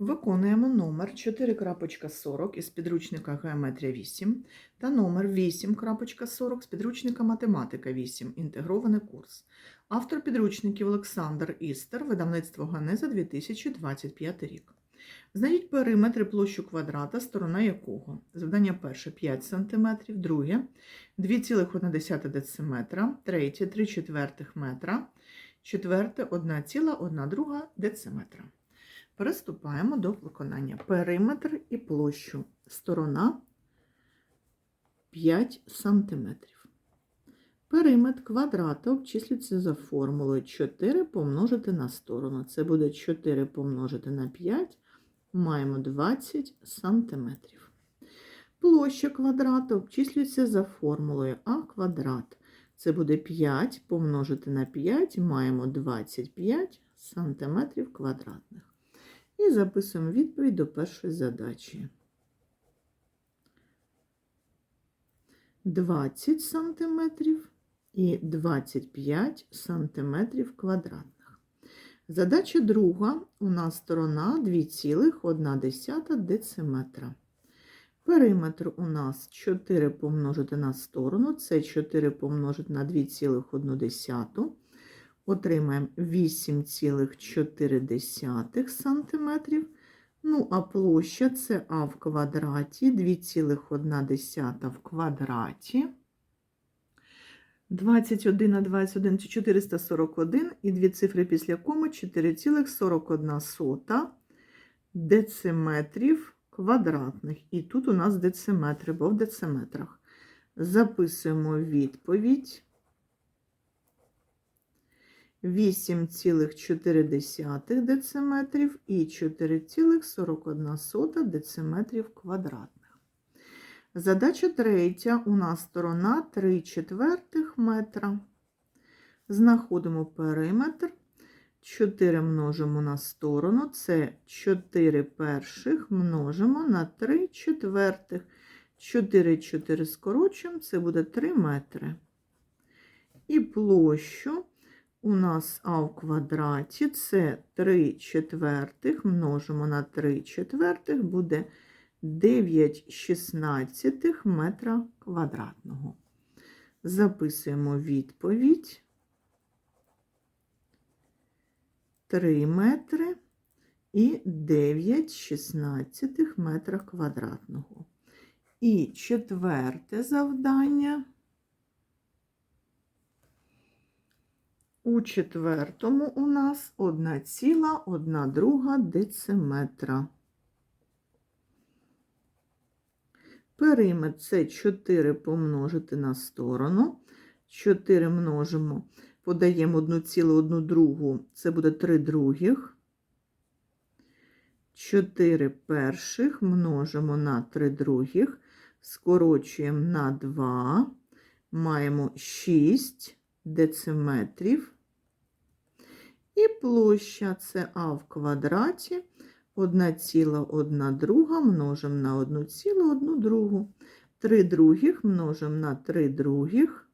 Виконуємо номер 4.40 із підручника Геометрія 8 та номер 8.40 з підручника Математика 8. Інтегрований курс. Автор підручників Олександр Істер, видавництво Ганеза 2025 рік. Знайдіть периметр і площу квадрата, сторона якого. Завдання перше 5 см, друге 2,1 дециметра, третє 3 четвертих метра, четверте 1,1 друга дециметра. Переступаємо до виконання. Периметр і площу. Сторона 5 см. Периметр квадрата обчислюється за формулою 4 помножити на сторону. Це буде 4 помножити на 5, маємо 20 см. Площа квадрата обчислюється за формулою А квадрат. Це буде 5 помножити на 5, маємо 25 см квадратних. І записуємо відповідь до першої задачі. 20 см і 25 см квадратних. Задача друга. У нас сторона 2,1 дециметра. Периметр у нас 4 помножити на сторону, це 4 помножити на 2,1. Отримаємо 8,4 см. Ну, а площа це А в квадраті, 2,1 в квадраті. 21 на 21 це 441 і дві цифри після коми 4,41 дециметрів квадратних. І тут у нас дециметри, бо в дециметрах. Записуємо відповідь. 8,4 дециметрів і 4,41 дециметрів квадратних. Задача третя. У нас сторона 3 четвертих метра. Знаходимо периметр. 4 множимо на сторону, це 4 перших множимо на 3 четвертих. 4 4 скорочуємо, це буде 3 метри. І площу у нас А в квадраті це 3 четвертих, множимо на 3 четвертих, буде 9 шістнадцятих метра квадратного. Записуємо відповідь. 3 метри і 9 шістнадцятих метра квадратного. І четверте завдання. У четвертому у нас 1,1 друга дециметра. Периметр це 4 помножити на сторону. 4 множимо, подаємо 1,1 другу, це буде 3 других. 4 перших множимо на 3 других, скорочуємо на 2, маємо 6 дециметрів. І площа це А в квадраті 1,1 друга множимо на 1,1 другу. 3 других множимо на 3 других.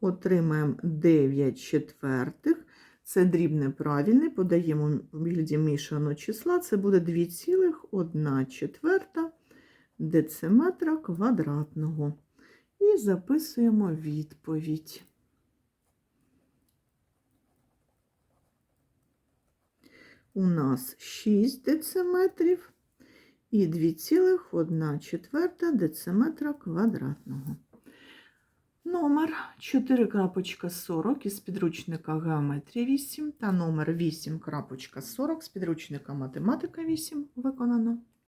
Отримаємо 9 четвертих. Це дрібне правильне, подаємо в вигляді мішаного числа, це буде 2,1 четверта дециметра квадратного. І записуємо відповідь. У нас 6 дециметрів і 2,1 четверта дециметра квадратного. Номер 4.40 із підручника Геометрія 8 та номер 8.40 з підручника Математика 8 виконано.